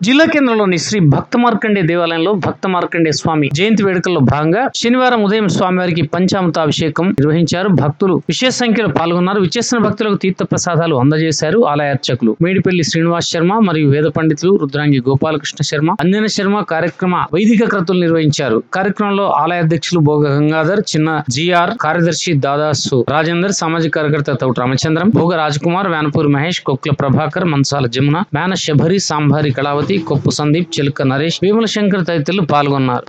జిల్లా కేంద్రంలోని శ్రీ భక్త మార్కండే దేవాలయంలో భక్త మార్కండే స్వామి జయంతి వేడుకల్లో భాగంగా శనివారం ఉదయం స్వామివారికి పంచామృతాభిషేకం నిర్వహించారు. భక్తులు విశేష సంఖ్యలో పాల్గొన్నారు. విచ్చేసిన భక్తులకు తీర్థ ప్రసాదాలు అందజేశారు ఆలయ అర్చకులు మేడిపల్లి శ్రీనివాస్ శర్మ మరియు వేద పండితులు రుద్రాంగి గోపాలకృష్ణ శర్మ అంజన శర్మ కార్యక్రమ వైదిక క్రతులు నిర్వహించారు. కార్యక్రమంలో ఆలయ అధ్యక్షులు భోగ గంగాధర్ చిన్న జిఆర్ కార్యదర్శి దాదాసు రాజేందర్ సామాజిక కార్యకర్త తౌట రామచంద్రం భోగ రాజకుమార్ వేనపూరి మహేష్ కొక్ల ప్రభాకర్ మంసాల జమున మేన శబరి సాంబారి కళావతి కొప్పు సందీప్ చిలుక నరేష్ భీమల శంకర్ తదితరులు పాల్గొన్నారు.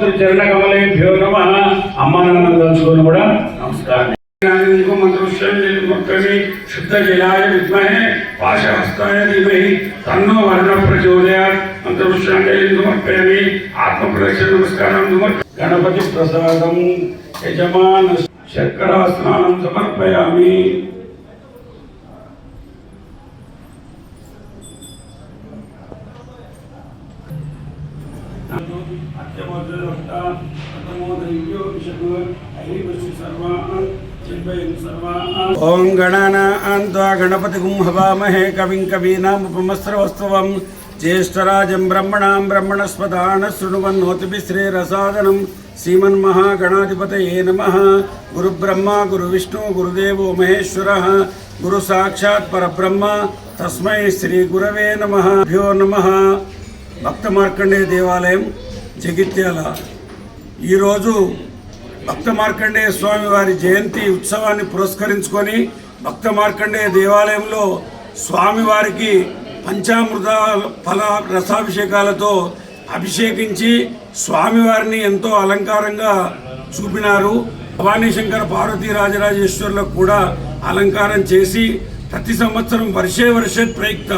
మాతాపితృ చరణ కమలేభ్యో నమ. అమ్మ నాన్న తలుచుకొని కూడా నమస్కారం. మంత్రశ్రీ శుద్ధ జలాయ విద్మహే పాశహస్తాయ ధీమహి తన్నో వర్ణ ప్రచోదయాత్. మంత్రపుష్పాంజలి సమర్పయామి ఆత్మ నమస్కారం గణపతి ప్రసాదం యజమాన శర్కరా స్నానం సమర్పయామి. ఓం గణానాన్వా గణపతిగుం హవామహే కవిం కవీనాముపమస్రవస్త్వం జ్యేష్ఠరాజం బ్రహ్మణాం బ్రహ్మణస్పదాన శృణువన్నోతిభి శ్రీరసాదనం. శ్రీమన్మహాగణాధిపతయే నమ. గురుబ్రహ్మ గురువిష్ణు గురుదేవో మహేశ్వర. గురు సాక్షాత్ పరబ్రహ్మ. తస్మై శ్రీ గురవే నమ. భ్యో నమ. భక్త మార్కండే దేవాలయం జగిత్యాల. ఈరోజు భక్త మార్కండేయ స్వామి వారి జయంతి ఉత్సవాన్ని పురస్కరించుకొని భక్త మార్కండేయ దేవాలయంలో స్వామివారికి పంచామృత ఫల రసాభిషేకాలతో అభిషేకించి స్వామివారిని ఎంతో అలంకారంగా చూపినారు. భవానీశంకర పార్వతీ రాజరాజేశ్వరులకు కూడా అలంకారం చేసి ప్రతి సంవత్సరం వర్షే వర్షే ప్రయుక్త.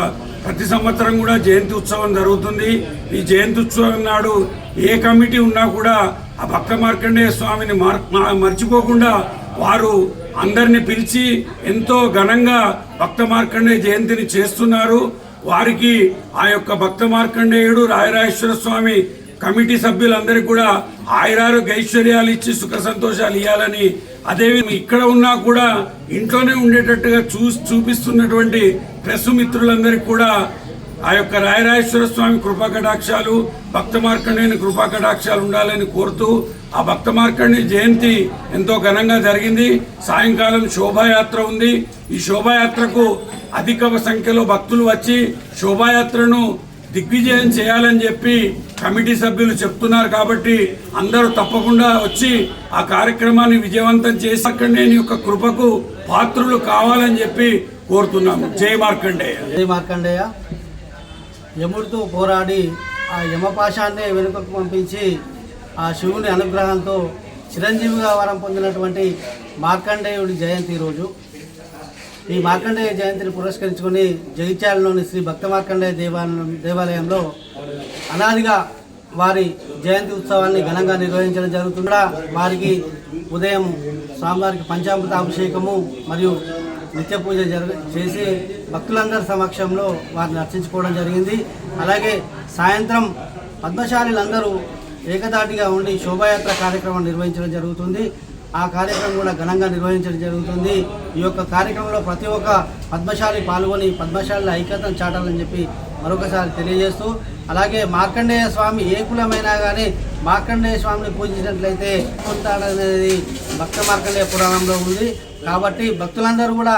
ప్రతి సంవత్సరం కూడా జయంతి ఉత్సవం జరుగుతుంది. ఈ జయంతి ఉత్సవం నాడు ఏ కమిటీ ఉన్నా కూడా ఆ భక్త మార్కండేయ స్వామిని మార్ మర్చిపోకుండా వారు అందరిని పిలిచి ఎంతో ఘనంగా భక్త మార్కండేయ జయంతిని చేస్తున్నారు. వారికి ఆ యొక్క భక్త మార్కండేయుడు రాయరాజేశ్వర స్వామి కమిటీ సభ్యులందరికీ కూడా ఆయురారోగ్య ఐశ్వర్యాలు ఇచ్చి సుఖ సంతోషాలు ఇవ్వాలని అదేవిధంగా ఇక్కడ ఉన్నా కూడా ఇంట్లోనే ఉండేటట్టుగా చూ చూపిస్తున్నటువంటి ప్రెస్ మిత్రులందరికీ కూడా ఆ యొక్క రాయరాజేశ్వర స్వామి కృపా కటాక్షాలు భక్త మార్కండేయుని కృపా కటాక్షాలు ఉండాలని కోరుతూ ఆ భక్త మార్కండి జయంతి ఎంతో ఘనంగా జరిగింది. సాయంకాలం శోభాయాత్ర ఉంది. ఈ శోభాయాత్రకు అధిక సంఖ్యలో భక్తులు వచ్చి శోభాయాత్రను దిగ్విజయం చేయాలని చెప్పి కమిటీ సభ్యులు చెప్తున్నారు కాబట్టి అందరూ తప్పకుండా వచ్చి ఆ కార్యక్రమాన్ని విజయవంతం చేసి మార్కండేయుని యొక్క కృపకు పాత్రులు కావాలని చెప్పి కోరుతున్నాము. జై మార్కండేయ. జై మార్కండేయ. యముడితో పోరాడి ఆ యమపాశాన్ని వెనుకకు పంపించి ఆ శివుని అనుగ్రహంతో చిరంజీవిగా వరం పొందినటువంటి మార్కండేయుడి జయంతి రోజు. ఈ మార్కండేయ జయంతిని పురస్కరించుకొని జగిత్యాలలోని శ్రీ భక్త మార్కండేయ దేవాలయం దేవాలయంలో అనాదిగా వారి జయంతి ఉత్సవాన్ని ఘనంగా నిర్వహించడం జరుగుతుంది. వారికి ఉదయం స్వామివారికి పంచామృత అభిషేకము మరియు నిత్య పూజ జరగ చేసి భక్తులందరి సమక్షంలో వారిని అర్చించుకోవడం జరిగింది. అలాగే సాయంత్రం పద్మశాలీలందరూ ఏకదాటిగా ఉండి శోభాయాత్ర కార్యక్రమం నిర్వహించడం జరుగుతుంది. ఆ కార్యక్రమం కూడా ఘనంగా నిర్వహించడం జరుగుతుంది. ఈ యొక్క కార్యక్రమంలో ప్రతి ఒక్క పద్మశాలి పాల్గొని పద్మశాలి ఐక్యతను చాటాలని చెప్పి మరొకసారి తెలియజేస్తూ అలాగే మార్కండేయ స్వామి ఏ కులమైనా కానీ మార్కండేయ స్వామిని పూజించినట్లయితే పొందుతాడనేది భక్త మార్కండేయ పురాణంలో ఉంది. కాబట్టి భక్తులందరూ కూడా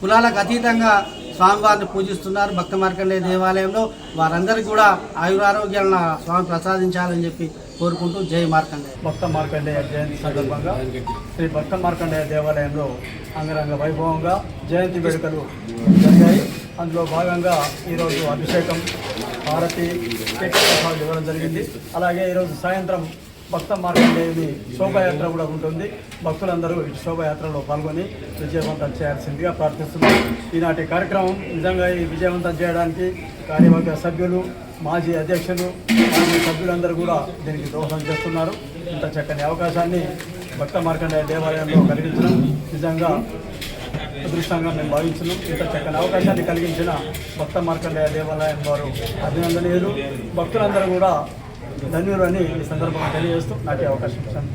కులాలకు అతీతంగా స్వామివారిని పూజిస్తున్నారు భక్త మార్కండే దేవాలయంలో. వారందరికీ కూడా ఆయురారోగ్యాలను స్వామి ప్రసాదించాలని చెప్పి కోరుకుంటూ జై మార్కండే భక్త మార్కండేయ జయంతి సందర్భంగా శ్రీ భక్త మార్కండేయ దేవాలయంలో అంగరంగ వైభవంగా జయంతి వేడుకలు జరిగాయి. అందులో భాగంగా ఈరోజు అభిషేకం భారతి వివరం ఇవ్వడం జరిగింది. అలాగే ఈరోజు సాయంత్రం భక్త మార్కండేయుని శోభాయాత్ర కూడా ఉంటుంది. భక్తులందరూ ఈ శోభాయాత్రలో పాల్గొని విజయవంతం చేయాల్సిందిగా ప్రార్థిస్తున్నాం. ఈనాటి కార్యక్రమం నిజంగా ఈ విజయవంతం చేయడానికి కార్యవర్గ సభ్యులు మాజీ అధ్యక్షులు మాజీ సభ్యులందరూ కూడా దీనికి దోహదం చేస్తున్నారు. ఇంత చక్కని అవకాశాన్ని భక్త మార్కండేయ దేవాలయంలో కలిగించడం నిజంగా అదృష్టంగా మేము భావించున్నాం ఇంత చక్కని అవకాశాన్ని కలిగించిన భక్త మార్కండేయ దేవాలయం వారు అభినందనీయులు. భక్తులందరూ కూడా ధన్యులు అని ఈ సందర్భంగా తెలియజేస్తూ నాకు అవకాశం ఇచ్చాను